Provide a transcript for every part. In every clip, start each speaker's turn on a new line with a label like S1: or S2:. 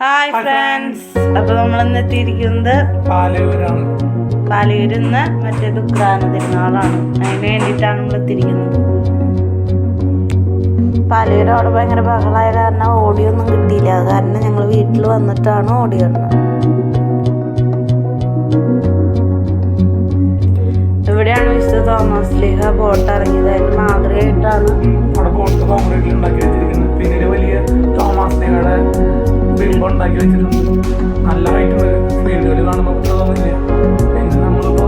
S1: Hi friends അപ്പൊ നമ്മൾ ഇന്ന് എത്തിയിരിക്കുന്നത്
S2: പാലയൂരാണ്
S1: പാലയൂരിന്ന് മറ്റേ ദുഃഖാന തിരുനാളാണ് അതിന് വേണ്ടിയിട്ടാണ് നമ്മൾ എത്തിയിരിക്കുന്നത്. പാലയൂർ അവിടെ ഭയങ്കര ബഹളായ കാരണം ഒന്നും കിട്ടിയില്ല. അത് കാരണം ഞങ്ങൾ വീട്ടിൽ വന്നിട്ടാണ് ഓടി വന്നത് ഇവിടെയാണ് വിശുദ്ധ തോമസ് ലീഹ ബോട്ട് ഇറങ്ങിയത്. അതിന് മാതൃകയായിട്ടാണ്
S2: ഉണ്ടാക്കി വെച്ചിട്ടുണ്ട്. നല്ല ഫീൽഡ് വീടുകൾ കാണുമ്പോൾ തോന്നില്ല. പിന്നെ നമ്മളിപ്പോ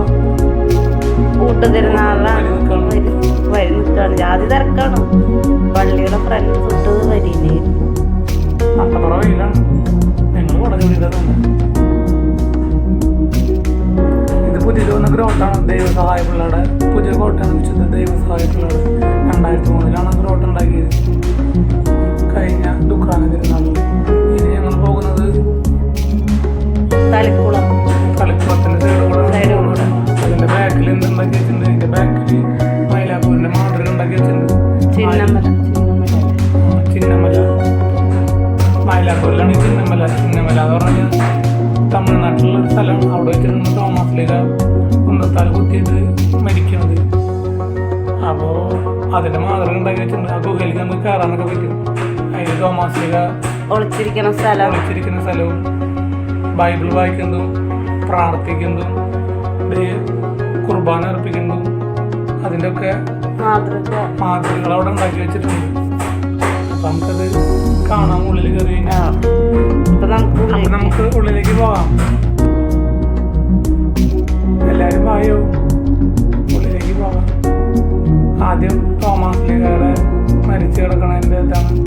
S1: കൂട്ടുതിരുന്നാളാണ് വരി വരി നിൽക്കുകയാണ് ജാതി തിരക്കാണ്. പള്ളിയുടെ ഫ്രണ്ട് തൊട്ട് വരിയില്ലേ
S2: അട്ടപ്പുറ വെയിലാണ് ഞങ്ങൾ കുടഞ്ഞുപിടിക്കാതെ ഇത് പുതിയ വന്ന ഗ്രോട്ടാണ് ദൈവസഹായ പിള്ളേരുടെ പുതിയ കോട്ടയാണ് വിശുദ്ധ ദൈവസഹായ പിള്ളയുടെ രണ്ടായിരത്തി മൂന്നിലാണ് മൈലാപ്പൂരിലാണ് ഈ ചിന്നമല ചിന്നമല എന്ന് പറഞ്ഞാൽ തമിഴ്നാട്ടിലുള്ള ഒരു സ്ഥലമാണ് അവിടെ വെച്ചിരുന്ന തോമസ് ലീഗ കുന്നത്താൽ കുത്തിയിട്ട് മരിക്കുന്നത് അപ്പോൾ അതിന്റെ മാതൃക ഉണ്ടാക്കി വെച്ചിട്ടുണ്ട് ആ ഗുഹയിലേക്ക് നമുക്ക് കയറാനൊക്കെ പറ്റും അതിൽ തോമസ് ലീഗ
S1: ഒളിച്ചിരിക്കുന്ന സ്ഥലം.
S2: ഒളിച്ചിരിക്കുന്ന സ്ഥലവും ബൈബിൾ വായിക്കുന്നതും പ്രാർത്ഥിക്കുന്നതും കുർബാന അർപ്പിക്കുന്നതും അതിന്റെയൊക്കെ
S1: മാതൃക.
S2: മാതൃകകൾ അവിടെ ഉണ്ടാക്കി വെച്ചിട്ടുണ്ട്. നമുക്കത് കാണാൻ ഉള്ളിൽ കയറി. കഴിഞ്ഞാൽ
S1: നമുക്ക്
S2: ഉള്ളിലേക്ക് പോകാം. എല്ലാരും വായോ? ഉള്ളിലേക്ക് പോകാം. ആദ്യം തോമസ് ലീഗയുടെ മരിച്ചു കിടക്കണതിന്റെ ഇതാണ്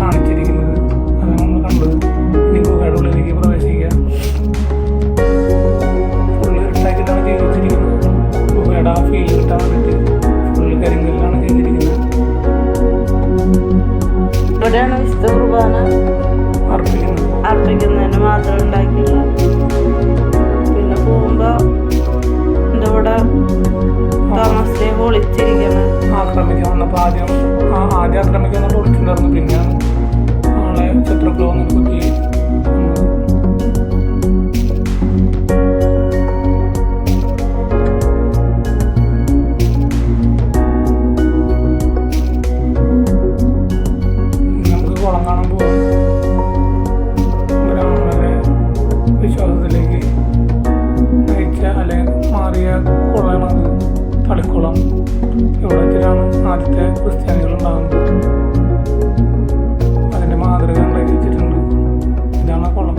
S2: കാണിച്ചിരിക്കുന്നത്. അതാണ് നമ്മൾ കണ്ടത്.
S1: ഇവിടെയാണ് വിശുദ്ധ കുർബാന.
S2: അർപ്പിക്കുന്നത്.
S1: അർപ്പിക്കുന്നതിന് മാത്രം ഉണ്ടാക്കിയുള്ള പിന്നെ പോകുമ്പോ എന്റെ കൂടെ താമസിച്ചേ ലീഹ ഒളിച്ചിരിക്കുന്നത്
S2: ആക്രമിക്കാൻ വന്നപ്പോൾ ആദ്യം ആ ആദ്യം ആക്രമിക്കാൻ ഒളിച്ചിട്ടുണ്ടായിരുന്നു പിന്നെയാണ് തളിക്കുളം ആദ്യത്തെ ക്രിസ്ത്യാനികൾ ഉണ്ടാകുന്നത് അതിന്റെ മാതൃക ഉണ്ടാക്കി വെച്ചിട്ടുണ്ട് ഇതാണ് ആ കുളം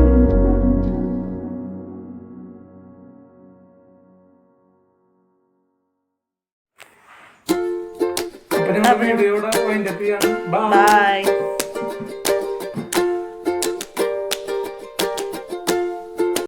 S2: വീഡിയോയുടെ വൈൻഡപ്പ് ചെയ്യാണ്
S1: ബൈ